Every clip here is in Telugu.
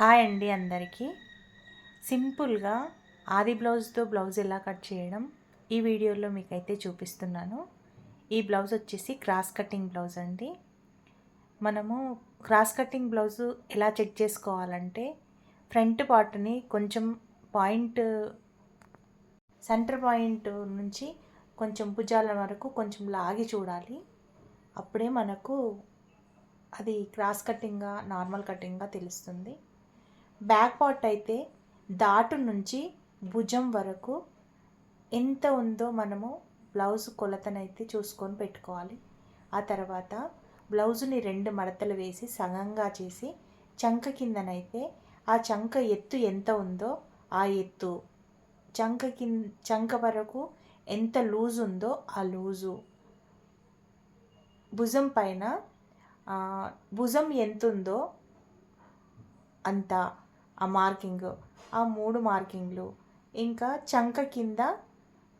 హాయ్ అండి అందరికీ. సింపుల్గా ఆది బ్లౌజ్తో బ్లౌజ్ ఎలా కట్ చేయడం ఈ వీడియోలో మీకైతే చూపిస్తున్నాను. ఈ బ్లౌజ్ వచ్చేసి క్రాస్ కటింగ్ బ్లౌజ్ అండి. మనము క్రాస్ కటింగ్ బ్లౌజ్ ఎలా చెక్ చేసుకోవాలంటే ఫ్రంట్ పార్ట్ని కొంచెం పాయింట్ సెంటర్ పాయింట్ నుంచి కొంచెం భుజాల వరకు కొంచెం లాగి చూడాలి. అప్పుడే మనకు అది క్రాస్ కటింగ్గా నార్మల్ కటింగ్గా తెలుస్తుంది. బ్యాక్ పార్ట్ అయితే దాటు నుంచి భుజం వరకు ఎంత ఉందో మనము బ్లౌజ్ కొలతనైతే చూసుకొని పెట్టుకోవాలి. ఆ తర్వాత బ్లౌజుని రెండు మడతలు వేసి సగంగా చేసి చంక కిందనైతే ఆ చంక ఎత్తు ఎంత ఉందో ఆ ఎత్తు చంక కింద చంక వరకు ఎంత లూజ్ ఉందో ఆ లూజు. భుజం పైన భుజం ఎంత ఉందో అంత ఆ మార్కింగ్ ఆ మూడు మార్కింగ్లు. ఇంకా చంక కింద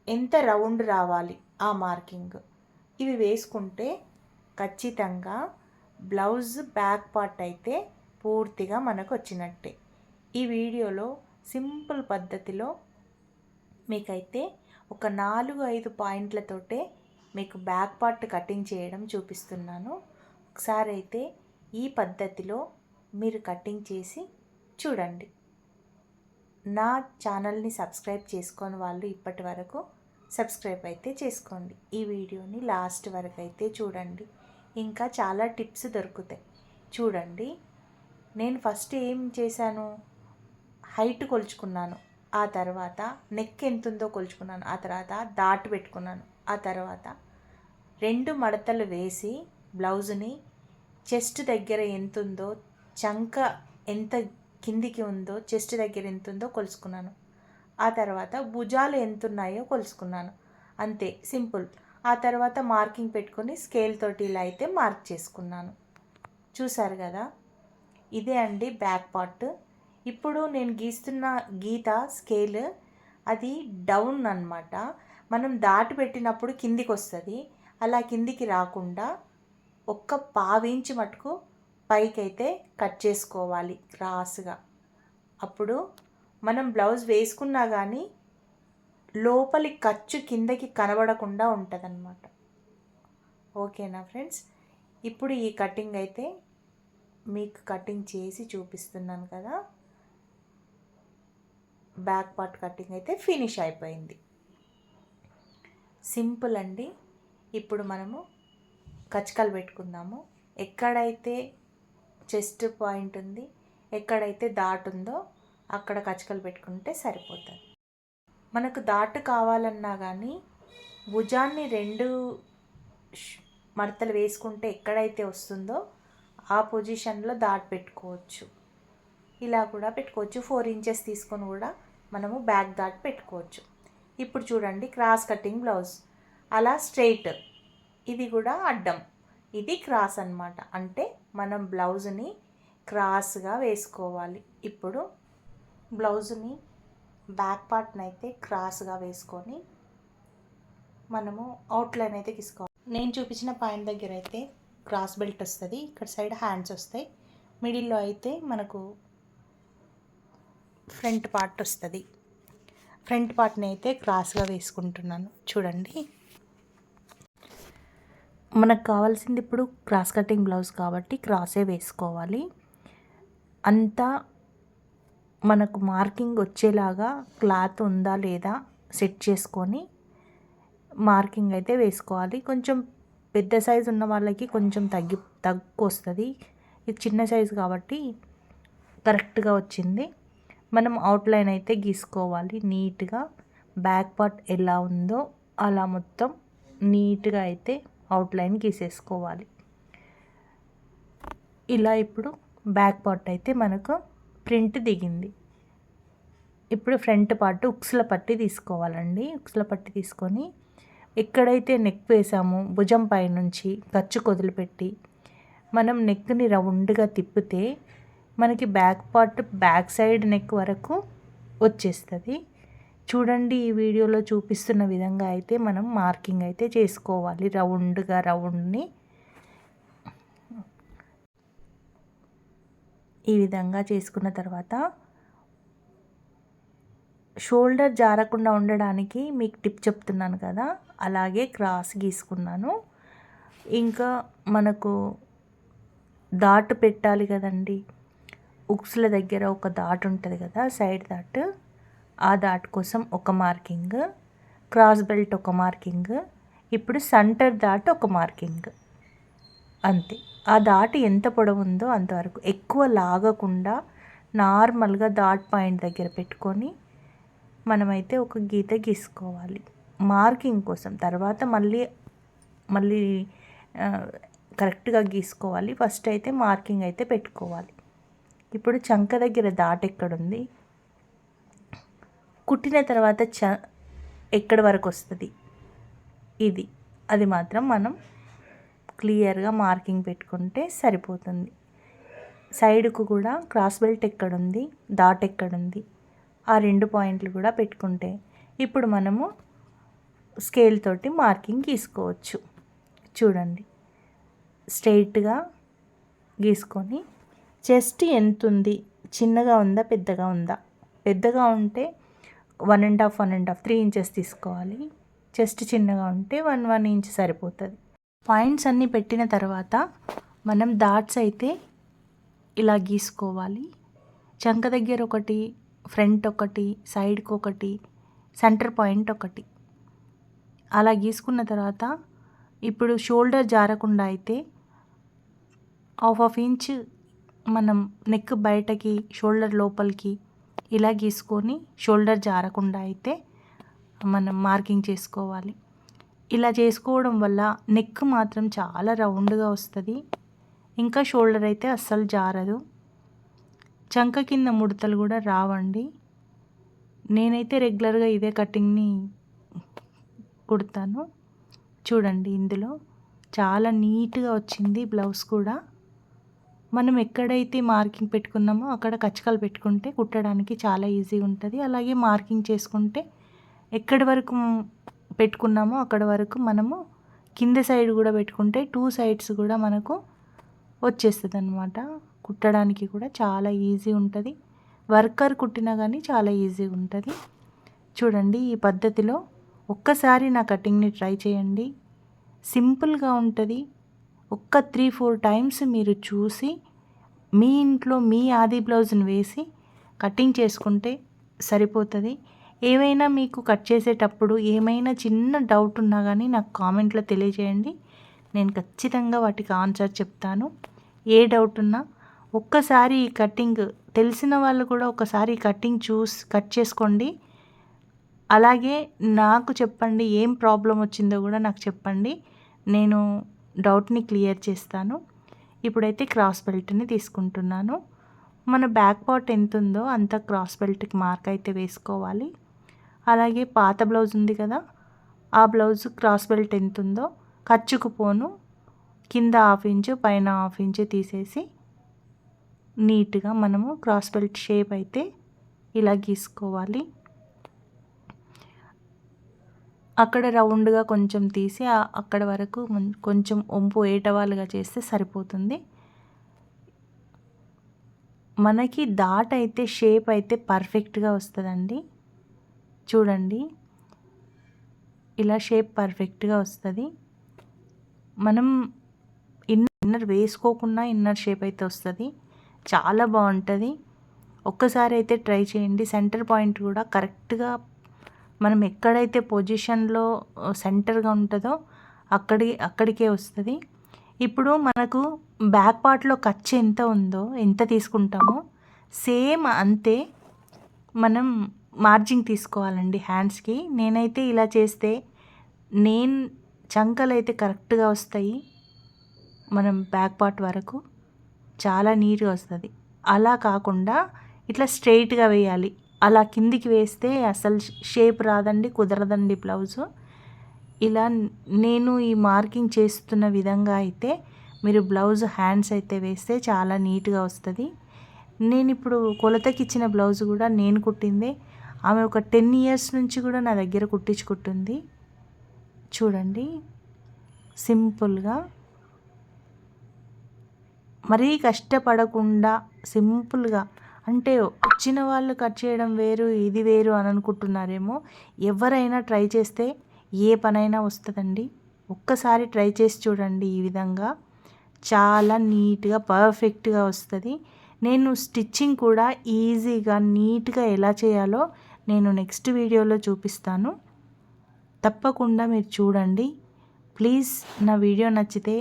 ఎంత రౌండ్ రావాలి ఆ మార్కింగ్. ఇవి వేసుకుంటే ఖచ్చితంగా బ్లౌజ్ బ్యాక్ పార్ట్ అయితే పూర్తిగా మనకు వచ్చినట్టే ఈ వీడియోలో సింపుల్ పద్ధతిలో మీకైతే ఒక నాలుగు ఐదు పాయింట్లతోటే మీకు బ్యాక్ పార్ట్ కటింగ్ చేయడం చూపిస్తున్నాను. ఒకసారి అయితే ఈ పద్ధతిలో మీరు కటింగ్ చేసి చూడండి. నా ఛానల్ని సబ్స్క్రైబ్ చేసుకోని వాళ్ళు ఇప్పటి వరకు సబ్స్క్రైబ్ అయితే చేసుకోండి. ఈ వీడియోని లాస్ట్ వరకు అయితే చూడండి. ఇంకా చాలా టిప్స్ దొరుకుతాయి. చూడండి. నేను ఫస్ట్ ఏం చేశాను? హైట్ కొలుచుకున్నాను. ఆ తర్వాత నెక్ ఎంత ఉందో కొలుచుకున్నాను. ఆ తర్వాత దాటు పెట్టుకున్నాను. ఆ తర్వాత రెండు మడతలు వేసి బ్లౌజ్ని చెస్ట్ దగ్గర ఎంత ఉందో చంక ఎంత కిందికి ఉందో చెస్ట్ దగ్గర ఎంత ఉందో కొలుసుకున్నాను. ఆ తర్వాత భుజాలు ఎంత ఉన్నాయో కొలుసుకున్నాను. అంతే సింపుల్. ఆ తర్వాత మార్కింగ్ పెట్టుకొని స్కేల్ తోటి ఇలా అయితే మార్క్ చేసుకున్నాను. చూసారు కదా? ఇదే అండి బ్యాక్ పార్ట్. ఇప్పుడు నేను గీస్తున్న గీత స్కేల్ అది డౌన్ అనమాట మనం దాటి పెట్టినప్పుడు కిందికి వస్తుంది అలా కిందికి రాకుండా ఒక్క పావించి మటుకు పైకి అయితే కట్ చేసుకోవాలి క్రాస్గా అప్పుడు మనం బ్లౌజ్ వేసుకున్నా కానీ లోపలి ఖర్చు కిందకి కనబడకుండా ఉంటుందన్నమాట. ఓకేనా ఫ్రెండ్స్? ఇప్పుడు ఈ కటింగ్ అయితే మీకు కటింగ్ చేసి చూపిస్తున్నాను కదా. బ్యాక్ పార్ట్ కటింగ్ అయితే ఫినిష్ అయిపోయింది. సింపుల్ అండి. ఇప్పుడు మనము కచ్చకలు పెట్టుకుందాము. ఎక్కడైతే చెస్ట్ పాయింట్ ఉంది. ఎక్కడైతే దాటు ఉందో అక్కడ కచకలు పెట్టుకుంటే సరిపోతుంది. మనకు దాటు కావాలన్నా కానీ భుజాన్ని రెండు మడతలు వేసుకుంటే ఎక్కడైతే వస్తుందో ఆ పొజిషన్లో దాటి పెట్టుకోవచ్చు. ఇలా కూడా పెట్టుకోవచ్చు. ఫోర్ ఇంచెస్ తీసుకొని కూడా మనము బ్యాక్ దాటి పెట్టుకోవచ్చు. ఇప్పుడు చూడండి క్రాస్ కటింగ్ బ్లౌజ్. అలా స్ట్రైట్ ఇది కూడా అడ్డం. ఇది క్రాస్ అనమాట అంటే మనం బ్లౌజ్ని క్రాస్గా వేసుకోవాలి. ఇప్పుడు బ్లౌజ్ని బ్యాక్ పార్ట్ని అయితే క్రాస్గా వేసుకొని మనము అవుట్లైన్ అయితే తీసుకోవాలి. నేను చూపించిన పాయింట్ దగ్గర అయితే క్రాస్ బెల్ట్ వస్తుంది. ఇక్కడ సైడ్ హ్యాండ్స్ వస్తాయి. మిడిల్లో అయితే మనకు ఫ్రంట్ పార్ట్ వస్తుంది. ఫ్రంట్ పార్ట్ని అయితే క్రాస్గా వేసుకుంటున్నాను. చూడండి. మనకు కావాల్సింది ఇప్పుడు క్రాస్ కటింగ్ బ్లౌజ్ కాబట్టి క్రాసే వేసుకోవాలి. అంతా మనకు మార్కింగ్ వచ్చేలాగా క్లాత్ ఉందా లేదా సెట్ చేసుకొని మార్కింగ్ అయితే వేసుకోవాలి. కొంచెం పెద్ద సైజు ఉన్న వాళ్ళకి కొంచెం తగ్గి తగ్గు వస్తుంది. ఇది చిన్న సైజు కాబట్టి కరెక్ట్గా వచ్చింది. మనం అవుట్లైన్ అయితే గీసుకోవాలి. నీట్గా బ్యాక్ పార్ట్ ఎలా ఉందో అలా మొత్తం నీట్గా అయితే అవుట్లైన్ గీసేసుకోవాలి ఇలా ఇప్పుడు బ్యాక్ పార్ట్ అయితే మనకు ప్రింట్ దిగింది. ఇప్పుడు ఫ్రంట్ పార్ట్ ఉక్స్ల పట్టి తీసుకోవాలండి. ఉక్స్ల పట్టి తీసుకొని ఎక్కడైతే నెక్ వేసామో భుజం పైనుంచి ఖర్చు కొదిలిపెట్టి మనం నెక్ని రౌండ్గా తిప్పితే మనకి back part back side neck వరకు వచ్చేస్తుంది. చూడండి ఈ వీడియోలో చూపిస్తున్న విధంగా అయితే మనం మార్కింగ్ అయితే చేసుకోవాలి. రౌండ్గా రౌండ్ని. ఈ విధంగా చేసుకున్న తర్వాత షోల్డర్ జారకుండా ఉండడానికి మీకు టిప్ చెప్తున్నాను కదా అలాగే క్రాస్ గీసుకున్నాను. ఇంకా మనకు దాటు పెట్టాలి కదండి ఉక్స్ల దగ్గర ఒక దాటు ఉంటుంది కదా సైడ్ దాటు ఆ డాట్ కోసం ఒక మార్కింగ్ క్రాస్ బెల్ట్ ఒక మార్కింగ్ ఇప్పుడు సెంటర్ డాట్ ఒక మార్కింగ్. అంతే. ఆ డాట్ ఎంత పొడవు ఉందో అంతవరకు. ఎక్కువ లాగకుండా నార్మల్గా డాట్ పాయింట్ దగ్గర పెట్టుకొని మనమైతే ఒక గీత గీసుకోవాలి. మార్కింగ్ కోసం. తర్వాత మళ్ళీ మళ్ళీ కరెక్ట్గా గీసుకోవాలి. ఫస్ట్ అయితే మార్కింగ్ అయితే పెట్టుకోవాలి. ఇప్పుడు చంక దగ్గర దాట్ ఎక్కడుంది? కుట్టిన తర్వాత చ ఎక్కడి వరకు వస్తుంది? ఇది. అది మాత్రం మనం క్లియర్గా మార్కింగ్ పెట్టుకుంటే సరిపోతుంది. సైడ్కు కూడా క్రాస్ బెల్ట్ ఎక్కడుంది? డాట్ ఎక్కడుంది? ఆ రెండు పాయింట్లు కూడా పెట్టుకుంటే ఇప్పుడు మనము స్కేల్ తోటి మార్కింగ్ గీసుకోవచ్చు. చూడండి. స్ట్రైట్గా గీసుకొని చెస్ట్ ఎంత ఉంది చిన్నగా ఉందా? పెద్దగా ఉందా? పెద్దగా ఉంటే one and half one and half three inches తీసుకోవాలి. చెస్ట్ చిన్నగా ఉంటే వన్ వన్ ఇంచ్ సరిపోతుంది. పాయింట్స్ అన్నీ పెట్టిన తర్వాత మనం డాట్స్ అయితే ఇలా గీసుకోవాలి. చంక దగ్గర ఒకటి ఫ్రంట్ ఒకటి సైడ్కి ఒకటి సెంటర్ పాయింట్ ఒకటి. అలా గీసుకున్న తర్వాత ఇప్పుడు షోల్డర్ జారకుండా అయితే హాఫ్ హాఫ్ ఇంచ్ మనం నెక్ బయటకి షోల్డర్ లోపలికి ఇలా గీసుకొని షోల్డర్ జారకుండా అయితే మనం మార్కింగ్ చేసుకోవాలి. ఇలా చేసుకోవడం వల్ల నెక్ మాత్రం చాలా రౌండ్గా వస్తుంది. ఇంకా షోల్డర్ అయితే అస్సలు జారదు. చంక కింద ముడతలు కూడా రావండి. నేనైతే రెగ్యులర్గా ఇదే కటింగ్ని కుడతాను. చూడండి ఇందులో చాలా నీట్గా వచ్చింది బ్లౌజ్ కూడా. మనం ఎక్కడైతే మార్కింగ్ పెట్టుకున్నామో అక్కడ కచ్చకాలు పెట్టుకుంటే కుట్టడానికి చాలా ఈజీ ఉంటుంది. అలాగే మార్కింగ్ చేసుకుంటే ఎక్కడి వరకు పెట్టుకున్నామో అక్కడ వరకు మనము కింద సైడ్ కూడా పెట్టుకుంటే టూ సైడ్స్ కూడా మనకు వచ్చేస్తుంది అనమాట కుట్టడానికి కూడా చాలా ఈజీ ఉంటుంది. వర్కర్ కుట్టినా కానీ చాలా ఈజీగా ఉంటుంది. చూడండి ఈ పద్ధతిలో ఒక్కసారి నా కటింగ్ని ట్రై చేయండి. సింపుల్గా ఉంటుంది. ఒక్క త్రీ ఫోర్ టైమ్స్ మీరు చూసి మీ ఇంట్లో మీ ఆది బ్లౌజ్ని వేసి కటింగ్ చేసుకుంటే సరిపోతుంది. ఏవైనా మీకు కట్ చేసేటప్పుడు ఏమైనా చిన్న డౌట్ ఉన్నా కానీ నాకు కామెంట్లో తెలియజేయండి. నేను ఖచ్చితంగా వాటికి ఆన్సర్ చెప్తాను. ఏ డౌట్ ఉన్నా ఒక్కసారి ఈ కటింగ్ తెలిసిన వాళ్ళు కూడా ఒకసారి కటింగ్ చూసి కట్ చేసుకోండి. అలాగే నాకు చెప్పండి ఏం ప్రాబ్లం వచ్చిందో కూడా నాకు చెప్పండి. నేను డౌట్ని క్లియర్ చేస్తాను. ఇప్పుడైతే క్రాస్ బెల్ట్ని తీసుకుంటున్నాను. మన బ్యాక్ పార్ట్ ఎంత ఉందో అంత క్రాస్ బెల్ట్కి మార్క్ అయితే వేసుకోవాలి. అలాగే పాత బ్లౌజ్ ఉంది కదా ఆ బ్లౌజ్ క్రాస్ బెల్ట్ ఎంత ఉందో ఖర్చుకు పోను. కింద హాఫ్ ఇంచు పైన హాఫ్ ఇంచు తీసేసి నీట్గా మనము క్రాస్ బెల్ట్ షేప్ అయితే ఇలా గీసుకోవాలి. అక్కడ రౌండ్గా కొంచెం తీసి అక్కడ వరకు కొంచెం ఒంపు ఏటవాలుగా చేస్తే సరిపోతుంది. మనకి దాట్ అయితే షేప్ అయితే పర్ఫెక్ట్గా వస్తుందండి. చూడండి. ఇలా షేప్ పర్ఫెక్ట్గా వస్తుంది. మనం ఇన్న ఇన్నర్ వేసుకోకుండా ఇన్నర్ షేప్ అయితే వస్తుంది. చాలా బాగుంటుంది ఒక్కసారి అయితే ట్రై చేయండి. సెంటర్ పాయింట్ కూడా కరెక్ట్గా మనం ఎక్కడైతే పొజిషన్లో సెంటర్గా ఉంటుందో అక్కడి అక్కడికే వస్తుంది. ఇప్పుడు మనకు బ్యాక్ పార్ట్లో ఖర్చు ఎంత ఉందో ఎంత తీసుకుంటామో సేమ్ అంతే మనం మార్జింగ్ తీసుకోవాలండి హ్యాండ్స్కి. నేనైతే ఇలా చేస్తే నేను చంకలు అయితే కరెక్ట్గా వస్తాయి మనం బ్యాక్ పార్ట్ వరకు. చాలా నీట్గా వస్తుంది. అలా కాకుండా ఇట్లా స్ట్రైట్గా వేయాలి. అలా కిందికి వేస్తే అసలు షేప్ రాదండి కుదరదండి బ్లౌజు. ఇలా నేను ఈ మార్కింగ్ చేస్తున్న విధంగా అయితే మీరు బ్లౌజ్ హ్యాండ్స్ అయితే వేస్తే చాలా నీట్గా వస్తుంది. నేను ఇప్పుడు కొలతకి ఇచ్చిన బ్లౌజ్ కూడా నేను కుట్టిందే. ఆమె ఒక టెన్ ఇయర్స్ నుంచి కూడా నా దగ్గర కుట్టించుకుంటుంది. చూడండి సింపుల్గా. మరీ కష్టపడకుండా సింపుల్గా అంటే వచ్చిన వాళ్ళు కట్ చేయడం వేరు ఇది వేరు అని అనుకుంటున్నారేమో. ఎవరైనా ట్రై చేస్తే ఏ పనైనా వస్తుందండి. ఒక్కసారి ట్రై చేసి చూడండి ఈ విధంగా. చాలా నీట్గా పర్ఫెక్ట్గా వస్తుంది. నేను స్టిచ్చింగ్ కూడా ఈజీగా నీట్గా ఎలా చేయాలో నేను నెక్స్ట్ వీడియోలో చూపిస్తాను. తప్పకుండా మీరు చూడండి. ప్లీజ్ నా వీడియో నచ్చితే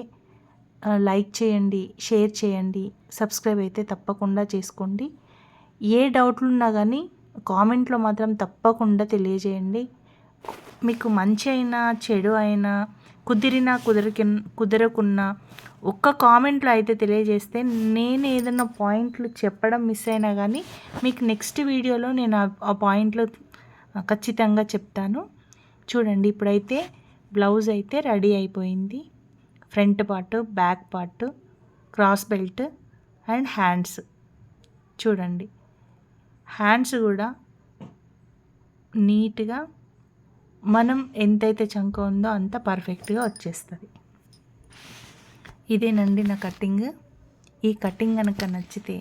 లైక్ చేయండి షేర్ చేయండి సబ్స్క్రైబ్ అయితే తప్పకుండా చేసుకోండి. ఏ డౌట్లు ఉన్నా కానీ కామెంట్లో మాత్రం తప్పకుండా తెలియజేయండి. మీకు మంచి అయినా చెడు అయినా కుదిరినా కుదరకి కుదరకున్నా ఒక్క కామెంట్లో అయితే తెలియజేస్తే నేను ఏదైనా పాయింట్లు చెప్పడం మిస్ అయినా కానీ మీకు నెక్స్ట్ వీడియోలో నేను ఆ- ఆ పాయింట్లు ఖచ్చితంగా చెప్తాను. చూడండి ఇప్పుడైతే బ్లౌజ్ అయితే రెడీ అయిపోయింది. Front part back part cross belt and hands. చూడండి. హ్యాండ్స్ కూడా నీట్గా మనం ఎంతైతే చంక ఉందో అంత పర్ఫెక్ట్గా వచ్చేస్తుంది. ఇదేనండి నా కటింగ్ ఈ కటింగ్ కనుక నచ్చితే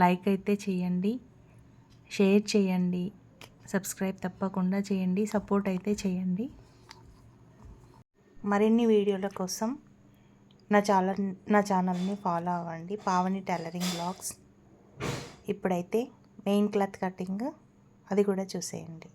లైక్ అయితే చేయండి షేర్ చేయండి సబ్స్క్రైబ్ తప్పకుండా చేయండి సపోర్ట్ అయితే చేయండి. మరిన్ని వీడియోల కోసం నా ఛానల్ నా ఛానల్ని ఫాలో అవ్వండి. Pavani tailoring blogs. ఇప్పుడైతే మెయిన్ క్లాత్ కటింగ్ అది కూడా చూసేయండి.